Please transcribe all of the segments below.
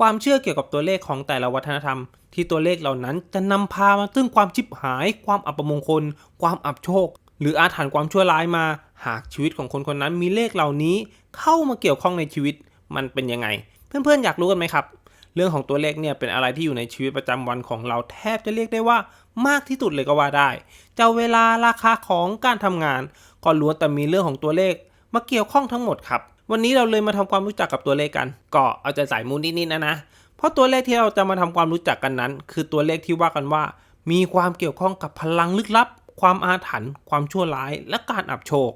ความเชื่อเกี่ยวกับตัวเลขของแต่ละวัฒนธรรม ที่ตัวเลขเหล่านั้นจะนำพามาซึ่งความชิบหาย ความอัปมงคล ความอับโชค หรืออาถรรพ์ความชั่วร้ายมา หากชีวิตของคนคนนั้นมีเลขเหล่านี้ เข้ามาเกี่ยวข้องในชีวิตมันเป็นยังไง เพื่อนๆอยากรู้กันไหมครับ เรื่องของตัวเลขเนี่ยเป็นอะไรที่อยู่ในชีวิตประจำวันของเราแทบจะเรียกได้ว่ามากที่สุดเลยก็ว่าได้จะเวลาราคาของการทำงานก็ล้วนแต่มีเรื่องของตัวเลขมาเกี่ยวข้องทั้งหมดครับ วันนี้เราเลยมาทำความรู้จักกับตัวเลขกัน ก็เอาใจใส่มูลนิดๆนะนะ เพราะตัวเลขที่เราจะมาทำความรู้จักกันนั้น คือตัวเลขที่ว่ากันว่า มีความเกี่ยวข้องกับพลังลึกลับ ความอาถรรพ์ ความชั่วร้าย และการอับโชค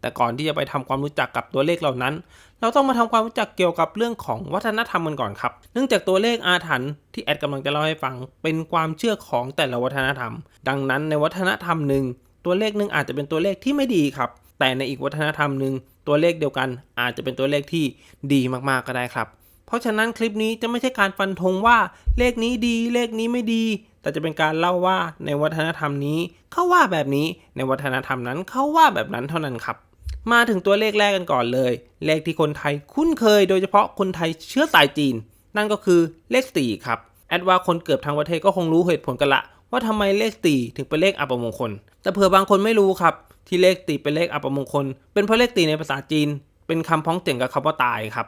แต่ก่อนที่จะไปทำความรู้จักกับตัวเลขเหล่านั้น เราต้องมาทำความรู้จักเกี่ยวกับเรื่องของวัฒนธรรมกันก่อนครับ เนื่องจากตัวเลขอาถรรพ์ที่แอดกำลังจะเล่าให้ฟัง เป็นความเชื่อของแต่ละวัฒนธรรม ดังนั้นในวัฒนธรรมหนึ่งตัวเลขหนึ่งอาจจะเป็นตัวเลขที่ไม่ดีครับ แต่ในอีกวัฒนธรรมหนึ่ง ตัวเลขเดียวกัน อาจจะเป็นตัวเลขที่ดีมากๆก็ได้ครับ เพราะฉะนั้นคลิปนี้จะไม่ใช่การฟันธงว่าเลขนี้ดีเลขนี้ไม่ดี แต่จะเป็นการเล่าว่าในวัฒนธรรมนี้เขาว่าแบบนี้ในวัฒนธรรมนั้นเขาว่าแบบนั้นเท่านั้นครับมาถึงตัวเลขแรกกันก่อนเลย เลขที่คนไทยคุ้นเคย โดยเฉพาะคนไทยเชื้อสายจีน นั่นก็คือเลขสี่ครับ แอดว่าคนเกือบทั้งประเทศก็คงรู้เหตุผลกันละ ว่าทำไมเลขสี่ถึงเป็นเลขอัปมงคล แต่เผื่อบางคนไม่รู้ครับ ที่เลขตีเป็นเลขอัปมงคล เป็นเพราะเลขตีในภาษาจีน เป็นคำพ้องเสียงกับคำว่าตายครับ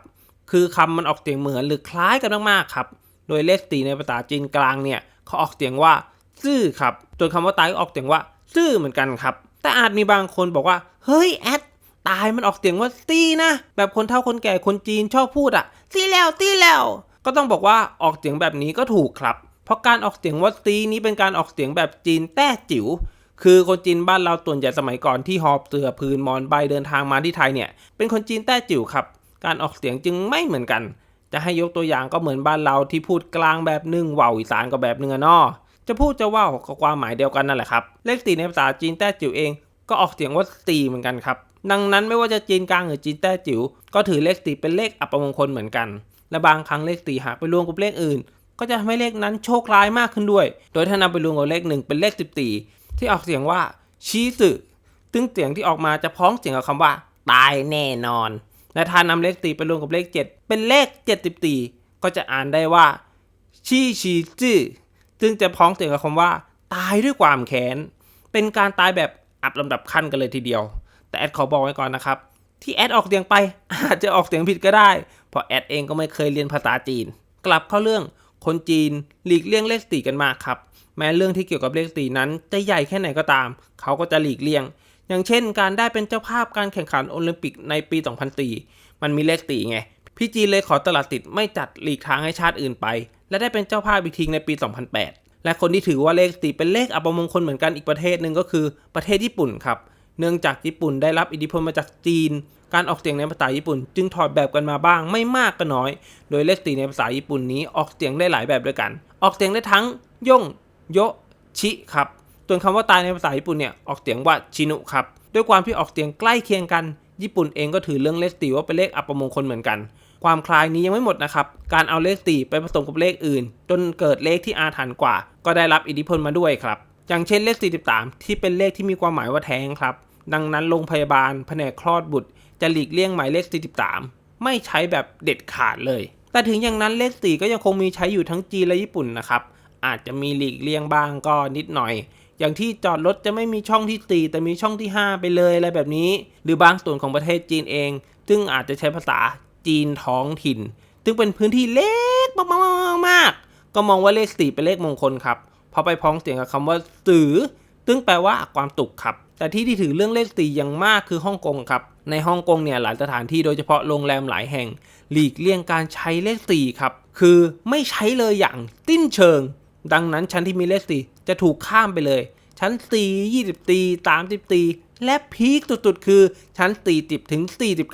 คือคำมันออกเสียงเหมือนหรือคล้ายกันมากๆครับ โดยเลขตีในภาษาจีนกลางเนี่ยเขาออกเสียงว่าซื่อครับส่วนคำว่าตายก็ออกเสียงว่าซื่อเหมือนกันครับ แต่อาจมีบางคนบอกว่า เฮ้ยแอดตายมันออกเสียงว่าตีนะ แบบคนเฒ่าคนแก่คนจีนชอบพูดอะตีแล้วตีแล้ว ก็ต้องบอกว่าออกเสียงแบบนี้ก็ถูกครับ เพราะการออกเสียงว่าตีนี้เป็นการออกเสียงแบบจีนแต้จิ๋ว คือคนจีนบ้านเราส่วนใหญ่สมัยก่อนที่หอบเสือพื้นมอนใบเดินทางมาที่ไทยเนี่ย เป็นคนจีนแต้จิ๋วครับ การออกเสียงจึงไม่เหมือนกัน จะให้ยกตัวอย่างก็เหมือนบ้านเราที่พูดกลางแบบหนึ่งว่าวอีสานก็แบบหนึ่งอะนาะจะพูดจะว่าวก็ความหมายเดียวกันนั่นแหละครับ เลขตีในภาษาจีนแต้จิ๋วเองก็ออกเสียงว่าตีเหมือนกันครับ ดังนั้นไม่ว่าจะจีนกลางหรือจีนแต้จิ๋วก็ถือเลขตีเป็นเลขอัปมงคลเหมือนกัน และบางครั้งเลขตีหากไปรวมกับเลขอื่น ก็จะทำให้เลขนั้นโชคร้ายมากขึ้นด้วย โดยถ้านำไปรวมกับเลขหนึ่งเป็นเลขสิบตี ที่ออกเสียงว่าชี้สึซึ่งเสียงที่ออกมาจะพ้องเสียงกับคำว่า ตายแน่นอน และถ้านำเลขตีไปรวมกับเลข 7 เป็นเลข7 0ตีก็จะอ่านได้ว่าชีชีจื้อซึ่งจะพ้องเสียงกับคำว่า ตายด้วยความแค้น เป็นการตายแบบอับลำดับขั้นกันเลยทีเดียว แต่แอดขอบอกไว้ก่อนนะครับ ที่แอดออกเสียงไปอาจจะออกเสียงผิดก็ได้ เพราะแอดเองก็ไม่เคยเรียนภาษาจีน กลับเข้าเรื่องคนจีนหลีกเลี่ยงเลขสี่กันมากครับ แม้เรื่องที่เกี่ยวกับเลขสีนั้นจะใหญ่แค่ไหนก็ตาม เขาก็จะหลีกเลี่ยง อย่างเช่น การได้เป็นเจ้าภาพการแข่งขันโอลิมปิกในปี 2004 มันมีเลขสีไง พี่จีนเลยขอตลาดติดไม่จัดหลีกทางให้ชาติอื่นไป และได้เป็นเจ้าภาพอีกทีในปี 2008 และคนที่ถือว่าเลขสีเป็นเลขอัปมงคลเหมือนกันอีกประเทศหนึ่งก็คือประเทศญี่ปุ่นครับ เนื่องจากญี่ปุ่นได้รับอิทธิพลมาจากจีนการออกเสียงในภาษาญี่ปุ่น จึงถอดแบบกันมาบ้างไม่มากก็น้อย โดยเลขสี่ในภาษาญี่ปุ่นนี้ออกเสียงได้หลายแบบด้วยกัน ออกเสียงได้ทั้งย่ง โยชิครับส่วนคำว่าตายในภาษาญี่ปุ่นเนี่ยออกเสียงว่าชินุครับด้วยความที่ออกเสียงใกล้เคียงกัน ญี่ปุ่นเองก็ถือเรื่องเลขสี่ว่าเป็นเลขอัปมงคลเหมือนกัน ความคล้ายนี้ยังไม่หมดนะครับ การเอาเลขสี่ไปผสมกับเลขอื่น จนเกิดเลขที่อาถรรพ์กว่า ก็ได้รับอิทธิพลมาด้วยครับอย่างเช่นเลข 43 ที่เป็นเลขที่มีความหมายว่าแท้งครับ ดังนั้นโรงพยาบาลแผนกคลอดบุตร จะหลีกเลี่ยงหมายเลข 43 ไม่ใช้แบบเด็ดขาดเลย แต่ถึงอย่างนั้นเลข 4 ก็ยังคงมีใช้อยู่ทั้งจีนและญี่ปุ่นนะครับ อาจจะมีหลีกเลี่ยงบ้างก็นิดหน่อย อย่างที่จอดรถจะไม่มีช่องที่ 4 แต่มีช่องที่ 5 ไปเลยอะไรแบบนี้ หรือบางส่วนของประเทศจีนเอง ซึ่งอาจจะใช้ภาษาจีนท้องถิ่น ซึ่งเป็นพื้นที่เล็กมากๆๆก็มองว่าเลข 4 เป็นเลขมงคลครับเพราะไปพ้องเสียงกับคำว่าสือ ซึ่งแปลว่าความตุกครับ แต่ที่ที่ถือเรื่องเลขสี่อย่างมากคือฮ่องกงครับ ในฮ่องกงเนี่ยหลายสถานที่โดยเฉพาะโรงแรมหลายแห่ง หลีกเลี่ยงการใช้เลขสี่ครับ คือไม่ใช้เลยอย่างติ้นเชิง ดังนั้นชั้นที่มีเลขสี่จะถูกข้ามไปเลย ชั้น4 20ตี30ตีและพีคสุดๆ คือชั้น 40 ถึง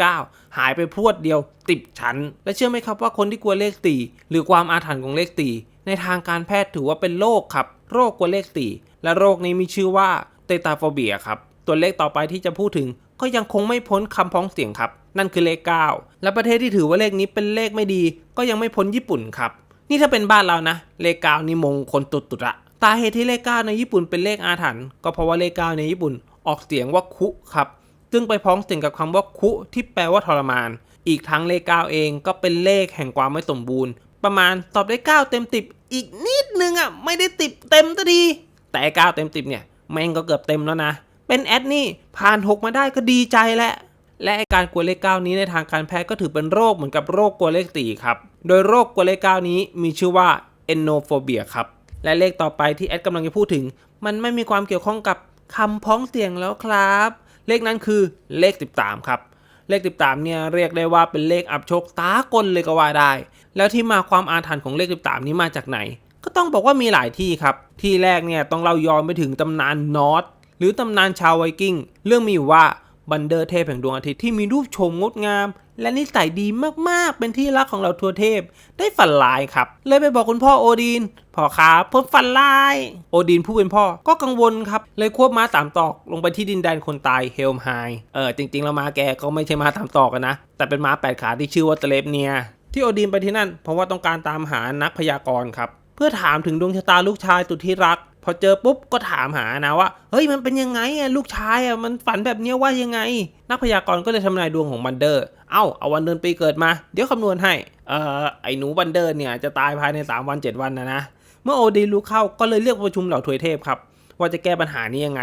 49 หายไปพวดเดียว 10 ชั้น และเชื่อไหมครับว่าคนที่กลัวเลข4หรือความอาถรรพ์ของเลข4ในทางการแพทย์ถือว่าเป็นโรคครับ โรคกลัวเลข4และโรคนี้มีชื่อว่าเตตาโฟเบียครับ ตัวเลขต่อไปที่จะพูดถึง ก็ยังคงไม่พ้นคำพ้องเสียงครับ นั่นคือเลข 9 และประเทศที่ถือว่าเลขนี้เป็นเลขไม่ดี ก็ยังไม่พ้นญี่ปุ่นครับ นี่ถ้าเป็นบ้านเรานะ เลข9นี่มงคลตุดๆอะสาเหตุที่เลข9ในญี่ปุ่นเป็นเลขอาถรรพ์ก็เพราะว่าเลข9ในญี่ปุ่นออกเสียงว่าคุครับ ซึ่งไปพ้องเสียงกับคำว่าคุที่แปลว่าทรมาน อีกทั้งเลข9เองก็เป็นเลขแห่งความไม่สมบูรณ์ ประมาณตอบได้ 9 เต็มติบอีกนิดนึงอะไม่ได้ติดเต็มสักทีแต่ไอ้9เต็มติบเนี่ยแม่งก็เกือบเต็มแล้วนะ เป็นแอดนี่ผ่าน 6 มาได้ก็ดีใจแล้ว และอ้การกลัวเลข 9 นี้ในทางการแพทย์ก็ถือเป็นโรคเหมือนกับโรคกลัวเลขสี่ครับ โดยโรคกลัวเลข 9 นี้มีชื่อว่า enophobia ครับ และเลขต่อไปที่แอดกำลังจะพูดถึง มันไม่มีความเกี่ยวข้องกับคำพ้องเสียงแล้วครับ เลขนั้นคือเลข 13 ครับ เลข 13 เนี่ยเรียกได้ว่าเป็นเลขอับโชคตากลเลยก็ว่าได้ แล้วที่มาความอาถรรพ์ของเลข 13 นี้มาจากไหน ก็ต้องบอกว่ามีหลายที่ครับ ที่แรกเนี่ยต้องเล่าย้อนไปถึงตำนานนอร์ทหรือตำนานชาวไวกิ้ง เรื่องมีอยู่ว่า บันเดอร์เทพแห่งดวงอาทิตย์ที่มีรูปโฉมงดงาม และนิสัยดีมากๆ เป็นที่รักของเราทัวเทพ ได้ฝันร้ายครับ เลยไปบอกคุณพ่อโอดีน พ่อครับผมฝันร้าย โอดีนผู้เป็นพ่อก็กังวลครับ เลยควบม้าสามตอกลงไปที่ดินแดนคนตายเฮลมไฮเออจริงๆ แล้วม้าแกก็ไม่ใช่ม้าสามตอกนะ แต่เป็นม้าแปดขาที่ชื่อว่าเตเลฟเนีย ที่โอดีนไปที่นั่น เพราะว่าต้องการตามหานักพยากรณ์ครับเพื่อถามถึงดวงชะตาลูกชายสุดที่รัก พอเจอปุ๊บก็ถามหานะว่า เฮ้ยมันเป็นยังไงอะลูกชายอะมันฝันแบบเนี้ยว่ายังไง นักพยากรณ์ก็เลยทำนายดวงของบันเดอร์ เอ้าเอาวันเดือนปีเกิดมา เดี๋ยวคำนวณให้ เอ่อไอ้หนูบันเดอร์เนี่ยจะตายภายใน 3 วัน 7 วันนะนะ เมื่อโอดีรู้เข้าก็เลยเรียกประชุมเหล่าทวยเทพครับ ว่าจะแก้ปัญหานี้ยังไง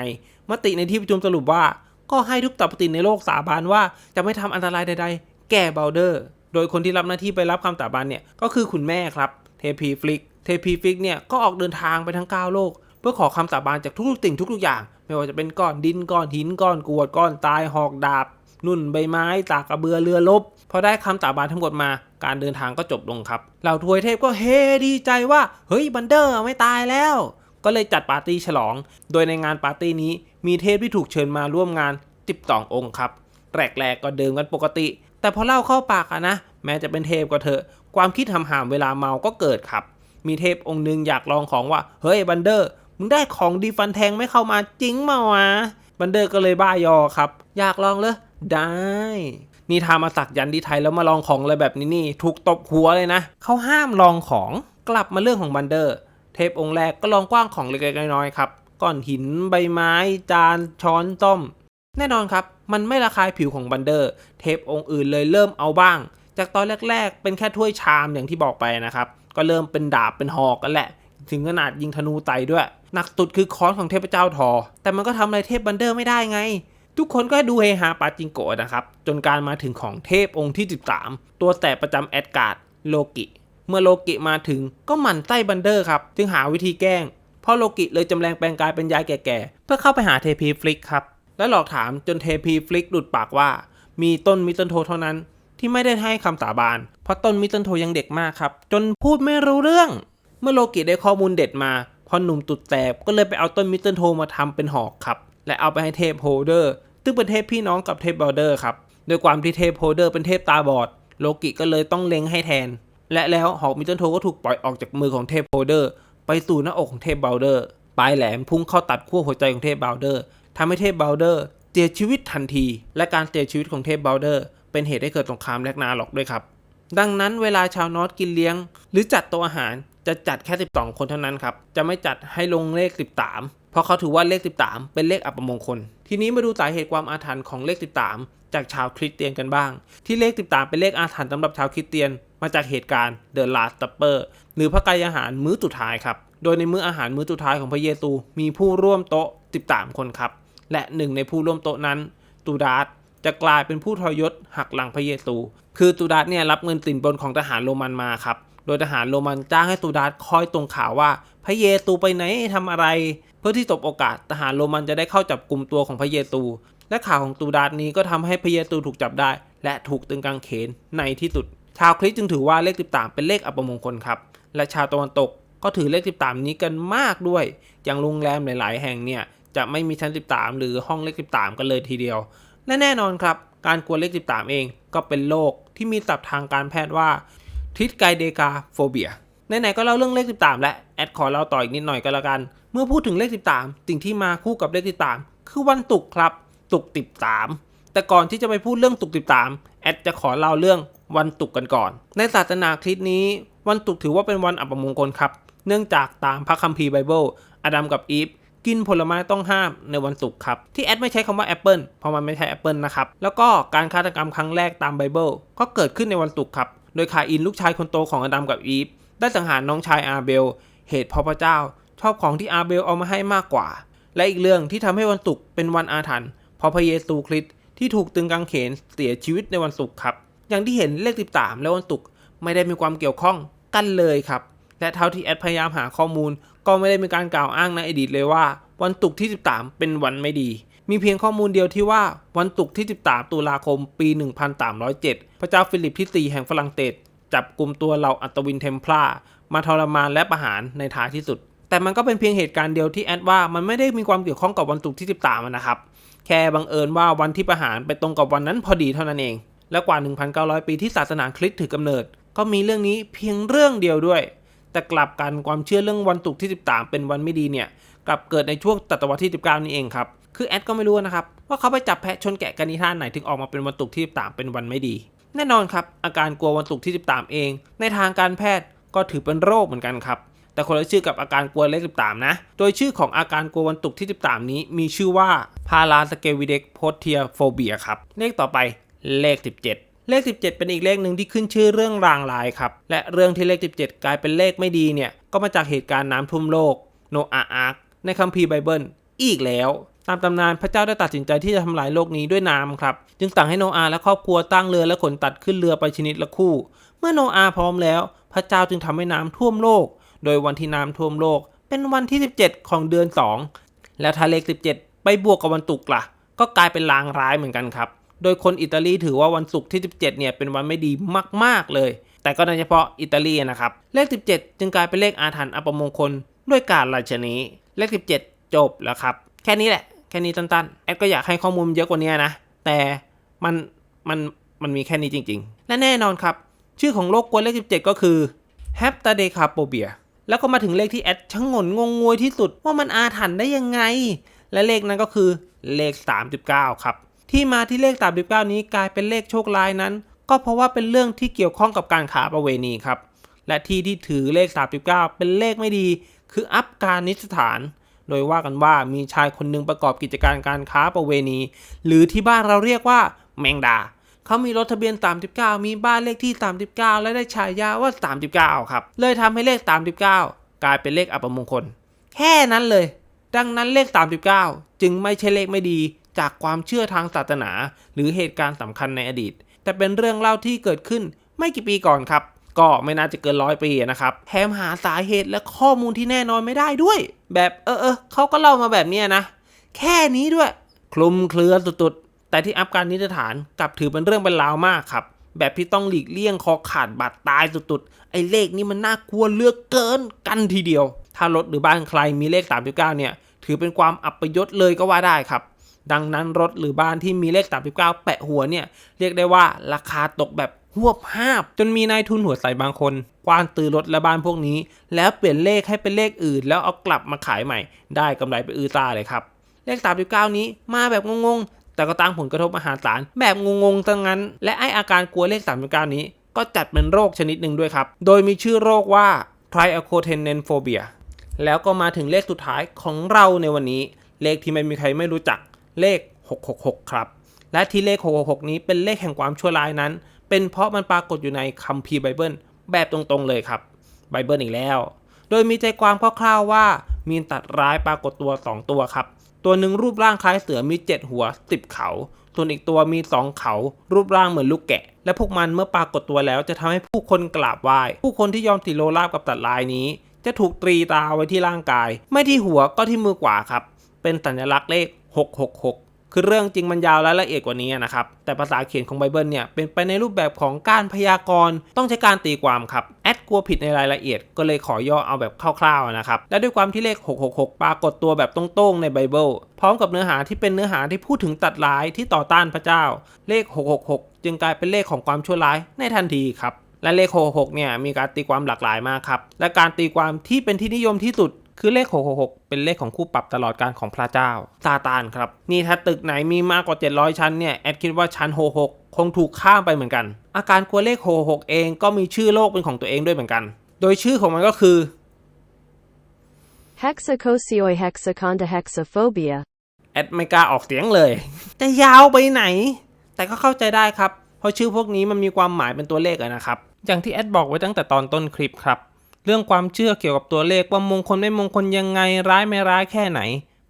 มติในที่ประชุมสรุปว่า ก็ให้ทุกตับปฏิในโลกสาบานว่าจะไม่ทำอันตรายใด ๆ แก่เบลเดอร์ โดยคนที่รับหน้าที่ไปรับคำสาบานเนี่ยก็คือคุณแม่ครับ เทพีฟลิก เทพีฟลิกเนี่ยก็ออกเดินทางไปทั้ง9โลก เพื่อขอคำสาบานจากทุกๆสิ่งทุกๆอย่าง ไม่ว่าจะเป็นก้อนดินก้อนหินก้อนกวดก้อนตายหอกดาบ นุ่นใบไม้ตากกระเบือเรือลบพอได้คำสาบานทั้งหมดมาการเดินทางก็จบลงครับเหล่าทวยเทพก็เฮดีใจว่าเฮ้ยบันเดอร์ไม่ตายแล้ว ก็เลยจัดปาร์ตี้ฉลอง โดยในงานปาร์ตี้นี้มีเทพที่ถูกเชิญมาร่วมงาน 12 องค์ครับแรกๆก็เดื่มกันปกติ แต่พอเล่าเข้าปากอะนะแม้จะเป็นเทพก็เถอะ ความคิดหำหามเวลาเมาก็เกิดครับ มีเทพองค์หนึงอยากลองของว่า เฮ้ยบันเดอร์ มึงได้ของดีฟันแทงไม่เข้ามาจริงมาวะบันเดอร์ก็เลยบ้ายอครับ อยากลองเลยได้ นี่ทามาสักยันที่ไทยแล้วมาลองของอะไรแบบนี้นี่ถูกตบหัวเลยนะเขาห้ามลองของกลับมาเรื่องของบันเดอร์ เทพองค์แรกก็ลองกว้างของเล็กๆน้อยๆครับก้อนหินใบไม้ จานช้อนต้ม แน่นอนครับ มันไม่ระคายผิวของบันเดอร์ เทพองค์อื่นเลยเริ่มเอาบ้าง จากตอนแรกๆ เป็นแค่ถ้วยชามอย่างที่บอกไปนะครับ ก็เริ่มเป็นดาบเป็นหอกกันแหละ ถึงขนาดยิงธนูไตด้วย หนักสุดคือค้อนของเทพเจ้าทอ แต่มันก็ทำอะไรเทพบันเดอร์ไม่ได้ไง ทุกคนก็ดูเฮฮาปาจิงโกะนะครับ จนการมาถึงของเทพองค์ที่ 13 ตัวแต่ประจำแอดการ์ดโลกิ เมื่อโลกิมาถึงก็หมั่นไส้บันเดอร์ครับจึงหาวิธีแกล้งพราะโลกิเลยจำแรงแปลงกายเป็นยายแก่ๆ เพื่อเข้าไปหาเทพีฟลิกครับ และหลอกถามจนเทพีฟลิกหลุดปากว่า มีต้นมิสเตนโทเท่านั้นที่ไม่ได้ให้คำสาบาน เพราะต้นมิสเตนโทยังเด็กมากครับ จนพูดไม่รู้เรื่อง เมื่อโลกิได้ข้อมูลเด็ดมาพอหนุ่มตุดแสบก็เลยไปเอาต้นมิสเตนโทมาทำเป็นหอกครับ และเอาไปให้เทพโฮเดอร์ซึ่งเป็นเทพพี่น้องกับเทพบอลเดอร์ครับโดยความที่เทพโฮเดอร์เป็นเทพตาบอดโลกิก็เลยต้องเล็งให้แทน และแล้วหอกมิสเตนโทก็ถูกปล่อยออกจากมือของเทพโฮเดอร์ไปสู่หน้าอกของเทพบอลเดอร์ปลายแหลมพุ่งเข้าตัดขั้วหัวใจของเทพบอลเดอร์ทำให้เทพบอลเดอร์เสียชีวิตทันที และการเสียชีวิตของเทพบอลเดอร์เป็นเหตุให้เกิดสงครามแลกนาล็อกด้วยครับ ดังนั้นเวลาชาวนอตกินเลี้ยง หรือจัดโต๊ะอาหาร จะจัดแค่ 12 คนเท่านั้นครับ จะไม่จัดให้ลงเลข 13 เพราะเขาถือว่าเลข 13 เป็นเลขอัปมงคล ทีนี้มาดูสาเหตุความอาถรรพ์ของเลข 13 จากชาวคริสเตียนกันบ้าง ที่เลข 13 เป็นเลขอาถรรพ์สำหรับชาวคริสเตียน มาจากเหตุการณ์ The Last Supper หรือพระกายอาหารมื้อสุดท้ายครับ โดยในมื้ออาหารมื้อสุดท้ายของพระเยซู มีผู้ร่วมโต๊ะ 13 คนครับ และหนึ่งในผู้ร่วมโต๊ะนั้น ตูดาสจะกลายเป็นผู้ทรยศหักหลังพระเยซู คือตูดาสเนี่ยรับเงินสินบนของทหารโรมันมาครับ โดยทหารโรมันจ้างให้ตูดาสคอยตรงข่าวว่าพระเยซูไปไหนทำอะไร เพื่อที่ตบโอกาสทหารโรมันจะได้เข้าจับกลุ่มตัวของพระเยซู และข่าวของตูดาสนี้ก็ทำให้พระเยซูถูกจับได้ และถูกตึงกางเขนในที่สุด ชาวคริสต์จึงถือว่าเลข 13 เป็นเลขอัปมงคลครับ และชาวตะวันตกก็ถือเลข 13 นี้กันมากด้วย อย่างโรงแรมหลาย ๆ แห่งเนี่ยจะไม่มีชั้น 13 หรือห้องเลข 13 กันเลยทีเดียว และแน่นอนครับ การกลัวเลข 13 เองก็เป็นโรคที่มีศัพท์ทางการแพทย์ว่า ทิสไกเดกาโฟเบียไหนๆก็เล่าเรื่องเลข 13 และแอดขอเล่าต่ออีกนิดหน่อยก็แล้วกัน เมื่อพูดถึงเลข 13 สิ่งที่มาคู่กับเลข 13 คือวันตุกครับ ตุก13แต่ก่อนที่จะไปพูดเรื่องตุก13แอดจะขอเล่าเรื่องวันตุกกันก่อน ในศาสนาคริสต์นี้ วันตุกถือว่าเป็นวันอัปมงคลครับ เนื่องจากตามพระคัมภีร์ไบเบิลอาดัมกับอีฟกินผลไม้ต้องห้ามในวันศุกร์ครับ ที่แอดไม่ใช้คำว่าแอปเปิลเพราะมันไม่ใช่แอปเปิลนะครับ แล้วก็การฆาตกรรมครั้งแรกตามไบเบิลก็เกิดขึ้นในวันศุกร์ครับ โดยคาอินลูกชายคนโตของอดัมกับอีฟได้สังหารน้องชายอาเบล เหตุเพราะพระเจ้า ชอบของที่อาเบลเอามาให้มากกว่า และอีกเรื่องที่ทำให้วันศุกร์เป็นวันอาถรรพ์เพราะพระเยซูคริสต์ที่ถูกตึงกางเขนเสียชีวิตในวันศุกร์ครับ อย่างที่เห็นเลข 13 และวันศุกร์ไม่ได้มีความเกี่ยวข้องกันเลยครับ และเท่าที่แอดพยายามหาข้อมูล ก็ไม่ได้มีการกล่าวอ้างในอดีตเลยว่า วันศุกร์ที่ 13 เป็นวันไม่ดี มีเพียงข้อมูลเดียวที่ว่าวันศุกร์ที่ 13 ตุลาคม ปี 1307 พระเจ้าฟิลิปที่ 4 แห่งฝรั่งเศสจับกลุ่มตัวเหล่าอัตวินเทมพลามาทรมานและประหารในท้ายที่สุด แต่มันก็เป็นเพียงเหตุการณ์เดียวที่แอดว่ามันไม่ได้มีความเกี่ยวข้องกับวันศุกร์ที่ 13 นะครับ แค่บังเอิญว่าวันที่ประหารไปตรงกับวันนั้นพอดีเท่านั้นเอง และกว่า 1,900 ปีที่ศาสนาคริสต์ถือกำเนิด ก็มีเรื่องนี้เพียงเรื่องเดียวด้วย แต่กลับกันความเชื่อเรื่องวันศุกร์ที่ 13 เป็นวันไม่ดีเนี่ยกลับเกิดในช่วงศตวรรษที่ 19 นี่เองครับ คือแอดก็ไม่รู้นะครับ ว่าเขาไปจับแพะชนแกะกันนิท่านไหนถึงออกมาเป็นวันศุกที่13เป็นวันไม่ดี แน่นอนครับ อาการกลัววันศุกที่13เอง ในทางการแพทย์ก็ถือเป็นโรคเหมือนกันครับ แต่คนละชื่อกับอาการกลัวเลข13นะ โดยชื่อของอาการกลัววันศุกที่13 นี้มีชื่อว่าพาราสเกวิเด็กโพเทียโฟเบียครับเลขต่อไปเลข 17เลข 17 เป็นอีกเลขหนึ่งที่ขึ้นชื่อเรื่องรางลายครับ และเรื่องที่เลข 17 กลายเป็นเลขไม่ดีเนี่ย ก็มาจากเหตุการณ์น้ำท่วมโลก โนอาอาร์กในคัมภีร์ไบเบิลอีกแล้ว ตามตำนานพระเจ้าได้ตัดสินใจที่จะทำลายโลกนี้ด้วยน้ำครับ จึงสั่งให้โนอาห์และครอบครัวตั้งเรือและขนตัดขึ้นเรือไปชนิดละคู่ เมื่อโนอาห์พร้อมแล้ว พระเจ้าจึงทำให้น้ำท่วมโลก โดยวันที่น้ำท่วมโลก เป็นวันที่ 17 ของเดือน 2 แล้วถ้าเลข17 ไปบวกกับวันศุกร์ล่ะ ก็กลายเป็นลางร้ายเหมือนกันครับ โดยคนอิตาลีถือว่าวันศุกร์ที่ 17 เนี่ยเป็นวันไม่ดีมากๆเลย แต่ก็โดยเฉพาะอิตาลีนะครับเลข 17 จึงกลายเป็นเลขอาถรรพ์อัปมงคลด้วยการราชนี้เลข 17 จบแล้วครับ แค่นี้แหละ แค่นี้ตันๆแอดก็อยากให้ข้อมูลเยอะกว่านี้นะ แต่มันมันมันมีแค่นี้จริง ๆ และแน่นอนครับ ชื่อของโรคกวนเลข 17 ก็คือ h a p t a d e c a p o b i a แล้วก็มาถึงเลขที่แอดชะงนงงงวยที่สุดว่ามันอาถรรพ์ได้ยังไง และเลขนั้นก็คือเลข 39 ครับ ที่มาที่เลข 39 นี้กลายเป็นเลขโชคลายนั้น ก็เพราะว่าเป็นเรื่องที่เกี่ยวข้องกับการขาประเวณีครับและที่ที่ถือเลข 39 เป็นเลขไม่ดี คืออัฟกานิสถาน โดยว่ากันว่ามีชายคนหนึ่งประกอบกิจการการค้าประเวณี หรือที่บ้านเราเรียกว่าแมงดา เขามีรถทะเบียน 39 มีบ้านเลขที่ 39 และได้ฉายาว่า 39 ครับ เลยทำให้เลข 39 กลายเป็นเลขอัปมงคล แค่นั้นเลย ดังนั้นเลข 39 จึงไม่ใช่เลขไม่ดีจากความเชื่อทางศาสนา หรือเหตุการณ์สำคัญในอดีต แต่เป็นเรื่องเล่าที่เกิดขึ้นไม่กี่ปีก่อนครับ ก็ไม่น่าจะเกินร้อยปีนะครับแถมหาสาเหตุและข้อมูลที่แน่นอนไม่ได้ด้วย แบบเออเออเขาก็เล่ามาแบบนี้นะ แค่นี้ด้วย คลุมเครือสุดๆ แต่ที่อัฟกานิสถานกลับถือเป็นเรื่องเป็นราวมากครับ แบบที่ต้องหลีกเลี่ยงคอขาดบาดตายสุดๆ ไอ้เลขนี้มันน่ากลัวเลือกเกินกันทีเดียว ถ้ารถหรือบ้านใครมีเลข 39 เนี่ย ถือเป็นความอัปยศเลยก็ว่าได้ครับดังนั้นรถหรือบ้านที่มีเลข 39 แปะหัวเนี่ย เรียกได้ว่าราคาตกแบบ หวบห้าบจนมีนายทุนหัวใสบางคน กว้านตือรถและบ้านพวกนี้ แล้วเปลี่ยนเลขให้เป็นเลขอื่น แล้วเอากลับมาขายใหม่ ได้กำไรไปอือตาเลยครับ เลข 39 นี้มาแบบงงๆ แต่ก็ตั้งผลกระทบมหาศาลแบบงงๆทั้งนั้น และไออาการกลัวเลข 39 นี้ ก็จัดเป็นโรคชนิดหนึ่งด้วยครับ โดยมีชื่อโรคว่า t r i a c o t e n e n p h o b i a แล้วก็มาถึงเลขสุดท้ายของเราในวันนี้ เลขที่ไม่มีใครไม่รู้จักเลข 666 ครับและที่เลข 666 นี้เป็นเลขแห่งความชั่วร้ายนั้น เป็นเพราะมันปรากฏอยู่ในคัมภีร์ไบเบิลแบบตรงๆเลยครับไบเบิลอีกแล้ว โดยมีใจความคร่าวๆว่ามีตัดร้ายปรากฏตัว 2 ตัวครับ ตัวหนึ่งรูปร่างคล้ายเสือมี 7 หัว 10 เขา ส่วนอีกตัวมี 2 เขา รูปร่างเหมือนลูกแกะ และพวกมันเมื่อปรากฏตัวแล้วจะทำให้ผู้คนกราบไหว้ ผู้คนที่ยอมติโลราบกับตัดลายนี้ จะถูกตรีตาไว้ที่ร่างกาย ไม่ที่หัวก็ที่มือขวาครับ เป็นสัญลักษณ์เลข 666 คือเรื่องจริงมันยาวและละเอียดกว่านี้นะครับ แต่ภาษาเขียนของไบเบิลเนี่ยเป็นไปในรูปแบบของการพยากรณ์ต้องใช้การตีความครับ แอดกลัวผิดในรายละเอียด ก็เลยขอย่อเอาแบบคร่าวๆนะครับ และด้วยความที่เลข 666 ปรากฏตัวแบบตรงๆในไบเบิลพร้อมกับเนื้อหาที่เป็นเนื้อหาที่พูดถึงตัดร้ายที่ต่อต้านพระเจ้า เลข 666 จึงกลายเป็นเลขของความชั่วร้ายในทันทีครับและเลข 666เนี่ยมีการตีความหลากหลายมากครับ และการตีความที่เป็นที่นิยมที่สุด คือเลข 666 เป็นเลขของคู่ปรับตลอดการของพระเจ้าซาตานครับ นี่ถ้าตึกไหนมีมากกว่า 700 ชั้นเนี่ย แอดคิดว่าชั้น 66 คงถูกข้ามไปเหมือนกัน อาการกลัวเลข 666 เองก็มีชื่อโรคเป็นของตัวเองด้วยเหมือนกัน โดยชื่อของมันก็คือ Hexacosioi hexaconda hexaphobia. แอดไม่กล้าออกเสียงเลย จะยาวไปไหน แต่ก็เข้าใจได้ครับ เพราะชื่อพวกนี้มันมีความหมายเป็นตัวเลขอะนะครับ อย่างที่แอดบอกไว้ตั้งแต่ตอนต้นคลิปครับ เรื่องความเชื่อเกี่ยวกับตัวเลขว่ามงคลไม่มงคลยังไงร้ายไม่ร้ายแค่ไหน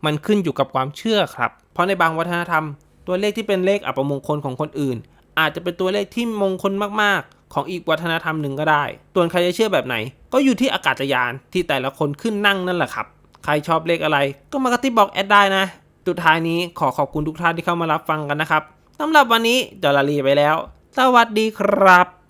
มันขึ้นอยู่กับความเชื่อครับ เพราะในบางวัฒนธรรม ตัวเลขที่เป็นเลขอัปมงคลของคนอื่น อาจจะเป็นตัวเลขที่มงคลมากๆ ของอีกวัฒนธรรมหนึ่งก็ได้ส่วนใครจะเชื่อแบบไหน ก็อยู่ที่อากาศยานที่แต่ละคนขึ้นนั่งนั่นแหละครับ ใครชอบเลขอะไร ก็มากระติบบอกแอดได้นะสุดท้ายนี้ขอขอบคุณทุกท่านที่เข้ามารับฟังกันนะครับสำหรับวันนี้จอลาลีไปแล้ว สวัสดีครับ